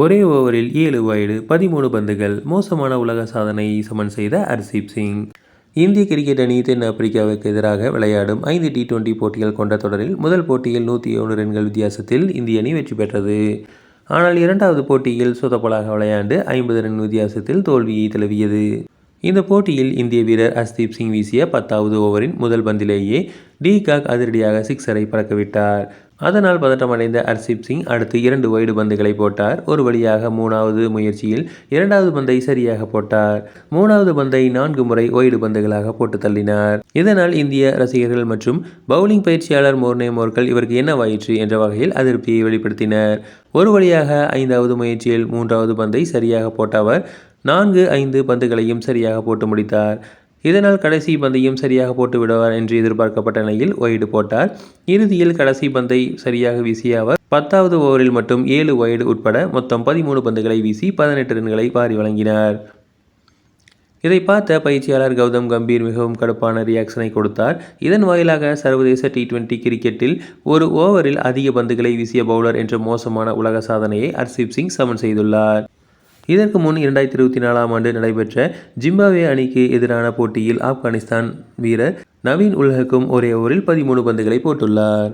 ஒரே ஓவரில் ஏழு வைடு பதிமூணு பந்துகள் மோசமான உலக சாதனையை சமன் செய்த ஹர்தீப் சிங். இந்திய கிரிக்கெட் அணி தென்னாப்பிரிக்காவுக்கு எதிராக விளையாடும் ஐந்து டி டுவெண்டி போட்டிகள் கொண்ட தொடரில் முதல் போட்டியில் நூற்றி ஏழு ரன்கள் வித்தியாசத்தில் இந்திய அணி வெற்றி பெற்றது. ஆனால் இரண்டாவது போட்டியில் சொதப்பலாக விளையாண்டு ஐம்பது ரன் வித்தியாசத்தில் தோல்வியை தழுவியது. இந்த போட்டியில் இந்திய வீரர் அஸ்தீப் சிங் வீசிய பத்தாவது ஓவரின் முதல் பந்திலேயே டி காக் அதிரடியாக சிக்ஸரை பறக்கவிட்டார். அதனால் பதட்டமடைந்த ஹர்தீப் சிங் அடுத்து இரண்டு ஒய்டு பந்துகளை போட்டார். ஒரு வழியாக மூணாவது முயற்சியில் இரண்டாவது பந்தை சரியாக போட்டார். மூணாவது பந்தை நான்கு முறை ஒய்டு பந்துகளாக போட்டு தள்ளினார். இதனால் இந்திய ரசிகர்கள் மற்றும் பவுலிங் பயிற்சியாளர் மோர்னே மோர்கல் இவருக்கு என்னவாயிற்று என்ற வகையில் அதிருப்தியை வெளிப்படுத்தினர். ஒரு வழியாக ஐந்தாவது முயற்சியில் மூன்றாவது பந்தை சரியாக போட்ட அவர் நான்கு ஐந்து பந்துகளையும் சரியாக போட்டு முடித்தார். இதனால் கடைசி பந்தையும் சரியாக போட்டு விடுவார் என்று எதிர்பார்க்கப்பட்ட நிலையில் ஒய்டு போட்டார். இறுதியில் கடைசி பந்தை சரியாக வீசிய அவர் பத்தாவது ஓவரில் மட்டும் ஏழு ஒய்டு உட்பட மொத்தம் பதிமூணு பந்துகளை வீசி பதினெட்டு ரன்களை வாரி வழங்கினார். இதை பார்த்த பயிற்சியாளர் கௌதம் கம்பீர் மிகவும் கடுப்பான ரியாக்ஷனை கொடுத்தார். இதன் வாயிலாக சர்வதேச டி டுவெண்டி கிரிக்கெட்டில் ஒரு ஓவரில் அதிக பந்துகளை வீசிய பவுலர் என்ற மோசமான உலக சாதனையை ஹர்தீப் சிங் சமன் செய்துள்ளார். இதற்கு முன் இரண்டாயிரத்தி இருபத்தி நாலாம் ஆண்டு நடைபெற்ற ஜிம்பாவே அணிக்கு எதிரான போட்டியில் ஆப்கானிஸ்தான் வீரர் நவீன் உலகக்கும் ஒரே ஓவரில் பதிமூணு பந்துகளை போட்டுள்ளார்.